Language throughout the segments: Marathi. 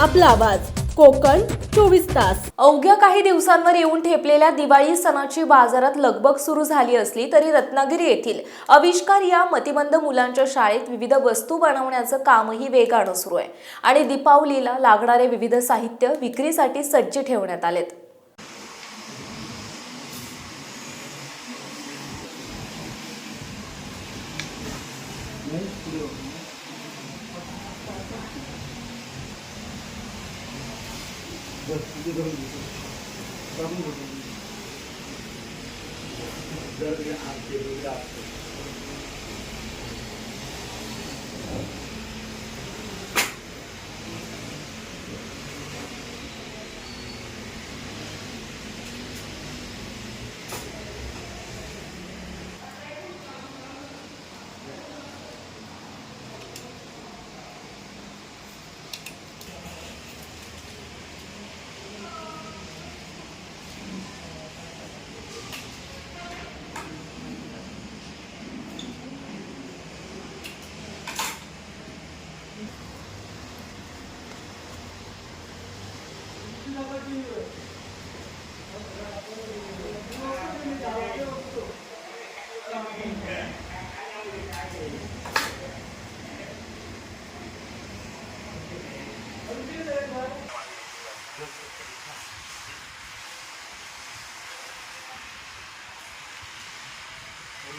आपला आवाज. कोकण चोवीस तास. अवघ्या काही दिवसांवर येऊन ठेपलेल्या दिवाळी सणाची बाजारात लगबग सुरू झाली असली तरी रत्नागिरी येथील आविष्कार या मतिमंद मुलांच्या शाळेत विविध वस्तू बनवण्याचं कामही वेगानं सुरू आहे आणि दीपावलीला लागणारे विविध साहित्य विक्रीसाठी सज्ज ठेवण्यात आलेत. আর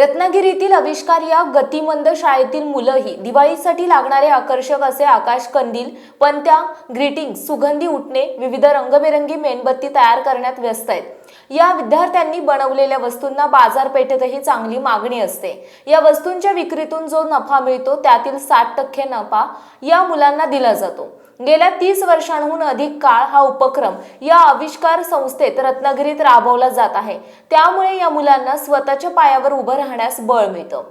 रत्नागिरीतील आविष्कार या गतिमंद शाळेतील मुलंही दिवाळीसाठी लागणारे आकर्षक असे आकाश कंदील पणत्या ग्रीटिंग सुगंधी उठणे विविध रंगबेरंगी मेणबत्ती तयार करण्यात व्यस्त आहेत. या विद्यार्थ्यांनी बनवलेल्या वस्तूंना बाजारपेठेतही चांगली मागणी असते. या वस्तूंच्या विक्रीतून जो नफा मिळतो त्यातील साठ टक्के नफा या मुलांना दिला जातो. गेल्या तीस वर्षांहून अधिक काळ हा उपक्रम या आविष्कार संस्थेत रत्नागिरीत राबवला जात आहे. त्यामुळे या मुलांना स्वतःच्या पायावर उभं राहण्यास बळ मिळतं.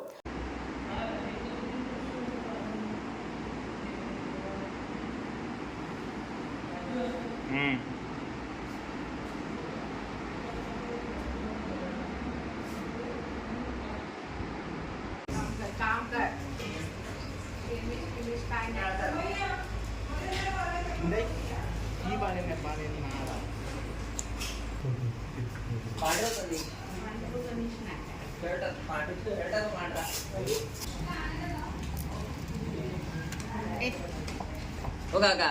Hindi. Hindi ba rin ba rin na हो काका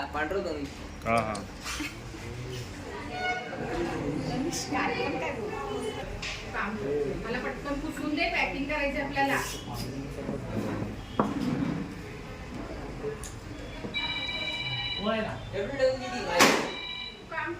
काम मला पटकन पुसून दे पॅकिंग करायची आपल्याला है ना एवरीडे की थी भाई काम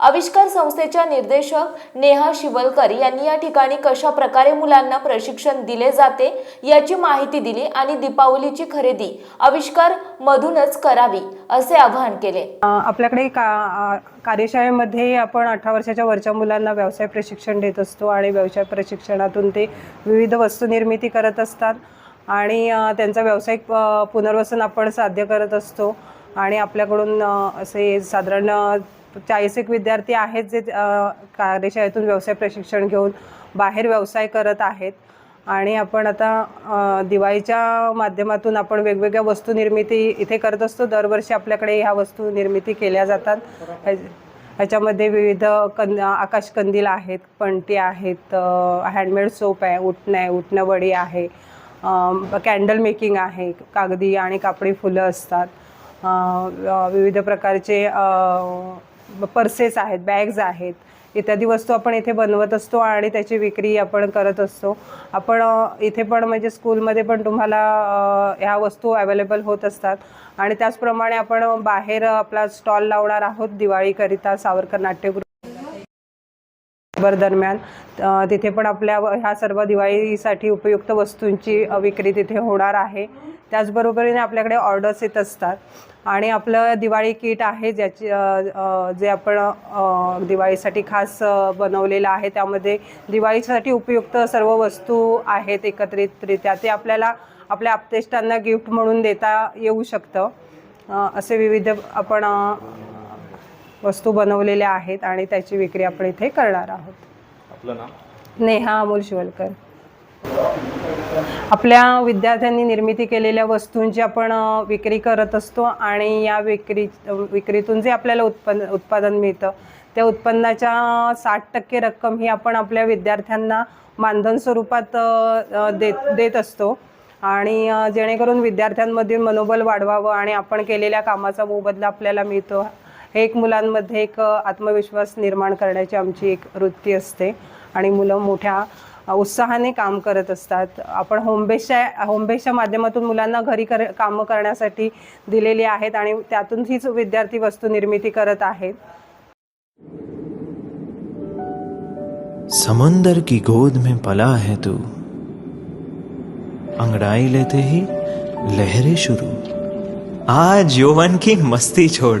आविष्कार संस्थेच्या निर्देशक नेहा शिवलकर यांनी या ठिकाणी कशा प्रकारे मुलांना प्रशिक्षण दिले जाते याची माहिती दिली आणि दीपावलीची खरेदी आविष्कार मधूनच करावी असे आवाहन केले. आपल्याकडे का कार्यशाळेमध्ये आपण अठरा वर्षाच्या वरच्या मुलांना व्यवसाय प्रशिक्षण देत असतो आणि व्यवसाय प्रशिक्षणातून ते विविध वस्तू निर्मिती करत असतात आणि त्यांचा व्यावसायिक पुनर्वसन आपण साध्य करत असतो आणि आपल्याकडून असे साधारण चाळीस एक विद्यार्थी आहेत जे कार्यशाळेतून व्यवसाय प्रशिक्षण घेऊन बाहेर व्यवसाय करत आहेत. आणि आपण आता दिवाळीच्या माध्यमातून आपण वेगवेगळ्या वस्तू निर्मिती इथे करत असतो. दरवर्षी आपल्याकडे ह्या वस्तू निर्मिती केल्या जातात. ह्याच्यामध्ये विविध कंद आकाशकंदील आहेत पणटी आहेत हँडमेड सोप आहे उठणं आहे उठणं वडी आहे कॅन्डल मेकिंग आहे कागदी आणि कापडी फुलं असतात. विविध प्रकारचे पर्सेस आहेत बॅग्स आहेत. इत्यादी वस्तू आपण इथे बनवत असतो आणि त्याची विक्री आपण करत असतो. आपण इथे पण म्हणजे स्कूलमध्ये पण तुम्हाला ह्या वस्तू अवेलेबल होत असतात. आणि त्याचप्रमाणे आपण बाहेर आपला स्टॉल लावणार आहोत दिवाळीकरिता सावरकर नाट्यगृह दरम्यान तिथे पण आपल्या ह्या सर्व दिवाळीसाठी उपयुक्त वस्तूंची विक्री तिथे होणार आहे. त्याचबरोबरीने आपल्याकडे ऑर्डर्स येत असतात. आणि आपलं दिवाळी किट आहे ज्याची जे आपण दिवाळीसाठी खास बनवलेलं आहे. त्यामध्ये दिवाळीसाठी उपयुक्त सर्व वस्तू आहेत एकत्रितरित्या. ते आपल्याला आपल्या आपतेष्टांना गिफ्ट म्हणून देता येऊ शकतं. असे विविध आपण वस्तू बनवलेल्या आहेत आणि त्याची विक्री आपण इथे करणार आहोत. आपलं नाव? नेहा अमोल शिवलकर. आपल्या विद्यार्थ्यांनी निर्मिती केलेल्या वस्तूंची आपण विक्री करत असतो आणि या विक्री विक्रीतून जे आपल्याला उत्पन्न उत्पादन मिळतं त्या उत्पन्नाच्या साठ टक्के रक्कम ही आपण आपल्या विद्यार्थ्यांना मानधन स्वरूपात देत देत असतो. आणि जेणेकरून विद्यार्थ्यांमधील मनोबल वाढवावं आणि आपण केलेल्या कामाचा मोबदला आपल्याला मिळतो. हे एक मुलांमध्ये एक आत्मविश्वास निर्माण करण्याची आमची एक वृत्ती असते. आणि मुलं मोठ्या उत्साहाने काम करत असतात. आपण होमबेसच्या होमबेसच्या माध्यमातून मुलांना घरी कर कामं करण्यासाठी दिलेली आहेत आणि त्यातून हीच विद्यार्थी वस्तू निर्मिती करत आहेत. समंदर की गोद में पला है तू। अंगड़ाई लेते ही लहरें शुरू। आज यौवन की मस्ती छोड़।